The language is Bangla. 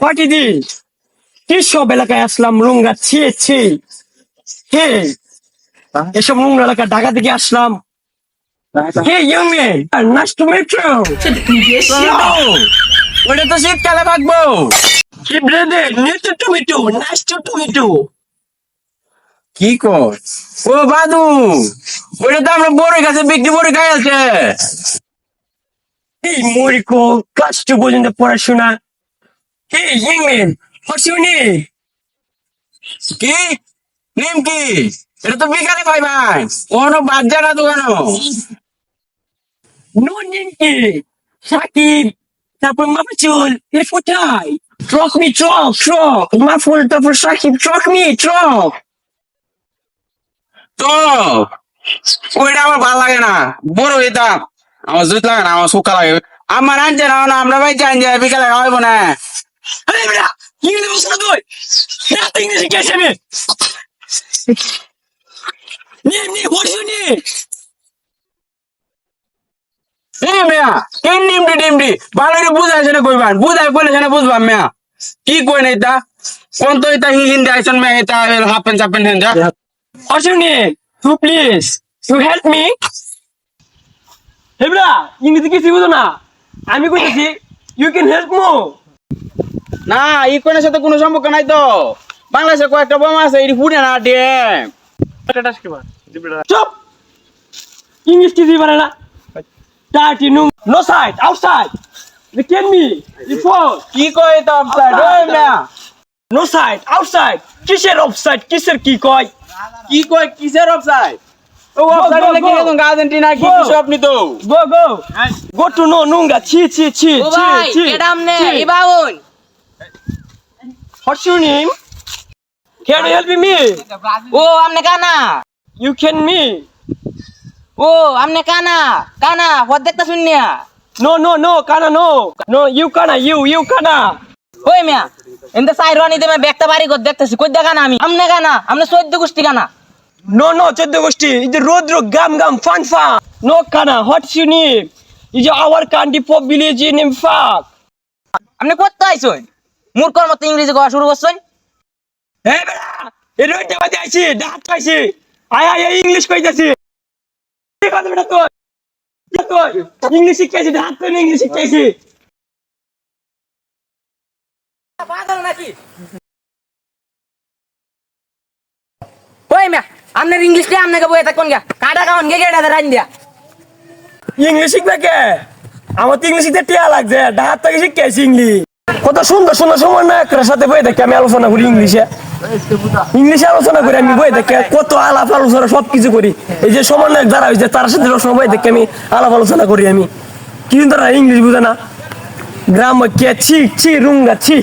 কয়টি কি সব এলাকায় আসলাম রুঙ্গা ছি ছি। হে। এসব নোংরা এলাকা ঢাকা থেকে আসলাম। Hey young man nice to meet you ওটা তো শীতকালে কি brother new to tomato nice to tomato কি কর? ও বাদু ওটা তো আমরা বড় গাছে বিক্রি করে খাই আছে। এই মরিকো ক্লাস টু পর্যন্ত পড়াশোনা। Young man what's your name কি? নিম কি? এটা তো বিকালে পাই ভাই। কোনো বাদ যায় না দোকানো। নো নেম কি? সাকিব তারপর মাফুল এর কোথায়? ট্রক মি ট্রক ট্রক মাফুল তারপর সাকিব ট্রক মি ট্রক ওইটা আমার ভালো লাগে না। বড় এটা আমার জুত লাগে না আমার শুকা লাগে। আমার আনছে না আমরা ভাই যায় বিকালে খাওয়াবো না। আরে বেটা ইংলিশ বলছ না তুই রাত ইংলিশ শিখেছি আমি name name what's your name এই মেয়া কে নিমডি ডিমডি ভালো করে বুঝাইছে না কইবান বুঝাই বলে না বুঝবাম মেয়া কি কই না এটা কোন তো এটা হিন্দি আইসন মে এটা হাফ প্যান্ট চাপ pant what's your to please you help me hey বেটা ইংলিশ কিছু বুঝো না আমি কইতেছি ইউ ক্যান হেল্প মো না ইকোনের সাথে কোনো সম্পর্ক নাই তো। বাংলাদেশে কয়েকটা বোমা আছে এটি ফুটে না ডিএম চুপ! ইংলিশ কিছু পারে না। Dirty no no side outside me you four কি কই তো অফসাইড ওই মেয়া নো সাইড আউটসাইড কিসের অফসাইড কিসের কি কয়? কি কই কিসের অফসাইড ও Go, অফসাইড go, হলে কি go. তুমি আর্জেন্টিনা কি. কিছু আপনি তো? Go go go to no নুঙ্গা। ছি ছি ছি ছি ছি। এটা আমনে ইবাউন What's your name? Can you help me? ও আমনে কানা You can me? ও আমনে কানা কানা হদ দেখতা শুনিয়া No, no, no, Kana, no. No, you Kana, you, you Kana. ওই মিয়া এনতে সাই রানি দেমে ব্যাগটা বাড়ি কর দেখতেছি কই দেখা না আমি আমনে কানা আমনে চোদ্দ গোষ্ঠী কানা No, no, চোদ্দ গোষ্ঠী এই যে রোদ্র গাম গাম ফান ফান No, Kana, what's your name? এই যে our country pop village name fuck. আপনি করতে আইছই মূর্খর মতো ইংরেজি কওয়া শুরু করছেন হে বেড়া এই আইছি আয় আয় ইংলিশ কইতাছি। কি কথা বেটা তোর? তোর? ইংলিশ শিখাইছি ডাক তো ইংলিশ শিখাইছি। ওই মিয়া আপনার ইংলিশ দিয়ে আপনাকে বইয়ে থাকুন গা কাটা কাউন গে গেটা রাইন দিয়া। ইংলিশ শিখবে কে? আমার তো ইংলিশ শিখতে টিয়া লাগছে ডাহাত থেকে শিখেছি ইংলিশ। কত সুন্দর সুন্দর সময় না একটার সাথে বই দেখে আমি আলোচনা করি ইংলিশে। ইংলিশে আলোচনা করি, আমি বই দেখে কত আলাপ আলোচনা, সবকিছু করি। এই যে সমন্বয়ক যারা হয়েছে তার সাথে সবাই দেখে আমি আলাপ আলোচনা করি আমি। কিন্তু ইংলিশ বুঝে না। গ্রাম কে ছি ছি, রুঙ্গা, ছি।